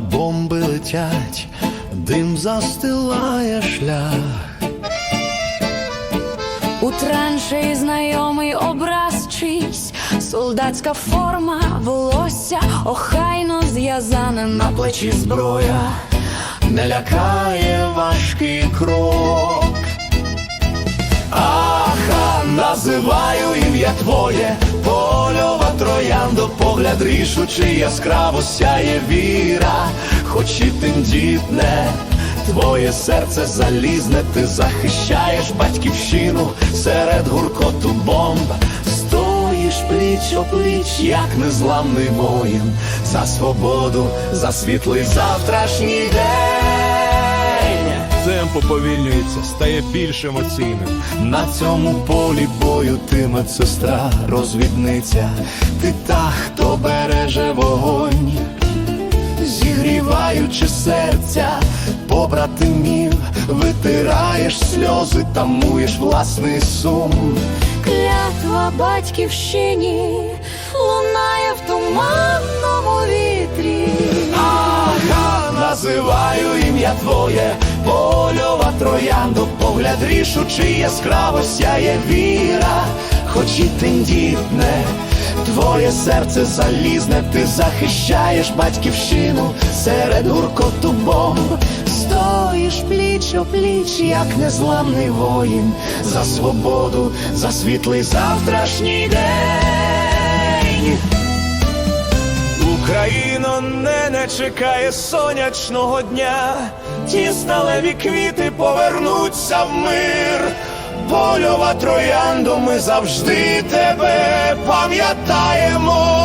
мовчать, дим застилає шлях. У траншеї знайомий образ чийсь, солдатська форма, волосся охайно зв'язане На плечі зброя не лякає називаю ім'я твоє, польова трояндо, погляд рішучий, яскраво сяє віра, хоч і тендітне, твоє серце залізне, ти захищаєш батьківщину серед гуркоту бомб. Стоїш пліч опліч, як незламний воїн, за свободу, за світлий завтрашній день. Темпо повільнюється, стає більш емоційним. На цьому полі бою ти медсестра, розвідниця, ти та, хто береже вогонь, зігріваючи серця побратимів, витираєш сльози, тамуєш власний сум. клятва батьківщині, лунає в туманному вітрі. Ага, називаю ім'я твоє, польова трояндо, погляд рішучий, яскраво сяє віра, хоч і тендітне, твоє серце залізне, ти захищаєш батьківщину серед гуркоту бомб. Стоїш пліч о пліч, як незламний воїн, за свободу, за світлий завтрашній день. Україно не, не чекає сонячного дня. Ті сталеві квіти повернуться в мир. Польова троянду, ми завжди тебе пам'ятаємо.